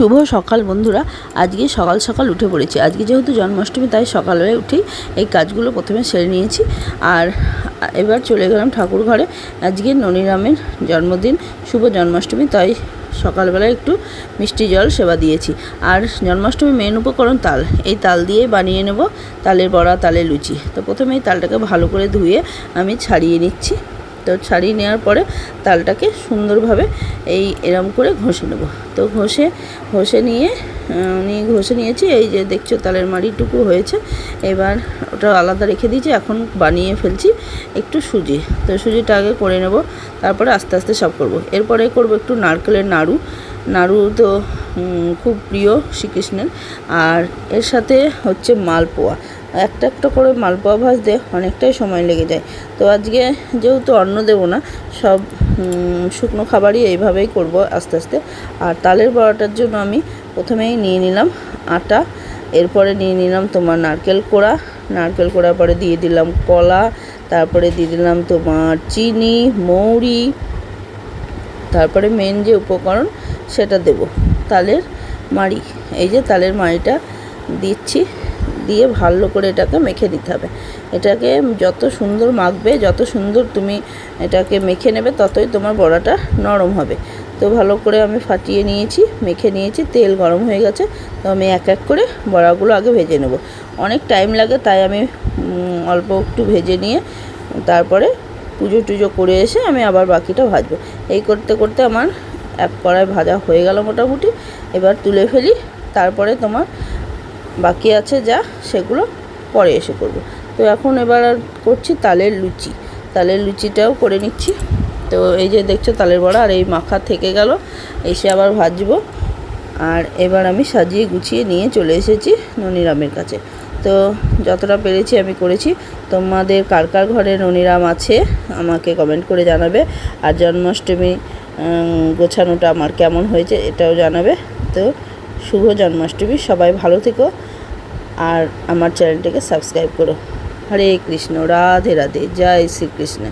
শুভ সকাল বন্ধুরা। আজকে সকাল সকাল উঠে পড়েছি। আজকে যেহেতু জন্মাষ্টমী, তাই সকালবেলায় উঠেই এই কাজগুলো প্রথমে সেরে নিয়েছি। আর এবার চলে গেলাম ঠাকুর ঘরে। আজকে ননিরামের জন্মদিন, শুভ জন্মাষ্টমী, তাই সকালবেলায় একটু মিষ্টি জল সেবা দিয়েছি। আর জন্মাষ্টমীর মেন উপকরণ তাল। এই তাল দিয়ে বানিয়ে নেব। তালের বড়া, তালের লুচি। তো প্রথমে এই তালটাকে ভালো করে ধুয়ে আমি ছাড়িয়ে নিচ্ছি। তো ছাড়িয়ে নেওয়ার পরে তালটাকে সুন্দরভাবে এই এরম করে ঘষে নেব। তো ঘষে ঘষে নিয়ে নিয়ে ঘষে নিয়েছি, এই যে দেখছ তালের মাড়িটুকু হয়েছে। এবার ওটা আলাদা রেখে দিয়েছি, এখন বানিয়ে ফেলছি একটু সুজি। তো সুজিটা আগে করে নেব, তারপরে আস্তে আস্তে সব করব। এরপরে করব একটু নারকেলের নাড়ু। নাড়ু তো খুব প্রিয় শ্রীকৃষ্ণের। আর এর সাথে হচ্ছে মালপোয়া। একটা একটা করে মালপোয়া ভাজতে অনেকটাই সময় লেগে যায়। তো আজকে যেহেতু অন্ন দেবো না, সব শুকনো খাবারই এইভাবেই করব আস্তে আস্তে। আর তালের বড়াটার জন্য আমি প্রথমেই নিয়ে নিলাম আটা, এরপরে নিয়ে নিলাম তোমার নারকেল কোড়া। নারকেল কোড়ার পরে দিয়ে দিলাম কলা, তারপরে দিয়ে দিলাম তোমার চিনি, মৌরি, তারপরে মেন যে উপকরণ সেটা দেব। তালের মাড়ি, এই যে তালের মাড়িটা দিচ্ছি, দিয়ে ভালো করে এটাকে মেখে নিতে হবে। এটাকে যত সুন্দর মাখবে, যত সুন্দর তুমি এটাকে মেখে নেবে, ততই তোমার বড়াটা নরম হবে। তো ভালো করে আমি ফাটিয়ে নিয়েছি, মেখে নিয়েছি, তেল গরম হয়ে গেছে, তো আমি এক এক করে বড়াগুলো আগে ভেজে নেব। অনেক টাইম লাগে, তাই আমি অল্প একটু ভেজে নিয়ে তারপরে পুজো টুজো করে এসে আমি আবার বাকিটা ভাজবো। এই করতে করতে আমার এক কড়াই ভাজা হয়ে গেল মোটামুটি। এবার তুলে ফেলি, তারপরে তোমার বাকি আছে যা, সেগুলো পরে এসে করব। তো এখন এবার করছি তালের লুচি। তালের লুচিটাও করে নিচ্ছি। তো এই যে দেখছ তালের বড়া, আর এই মাখা থেকে গেল, এসে আবার ভাজবো। আর এবার আমি সাজিয়ে গুছিয়ে নিয়ে চলে এসেছি ননিরামের কাছে। তো যতটা পেরেছি আমি করেছি। তোমাদের কার কার ঘরে ননিরাম আছে, আমাকে কমেন্ট করে জানাবে। আর জন্মাষ্টমী গোছানোটা আমার কেমন হয়েছে এটাও জানাবে। তো শুভ জন্মাষ্টমী, সবাই ভালো থেকো। আর আমার চ্যানেলটাকে সাবস্ক্রাইব করো। হরে কৃষ্ণ, রাধে রাধে, জয় শ্রীকৃষ্ণ।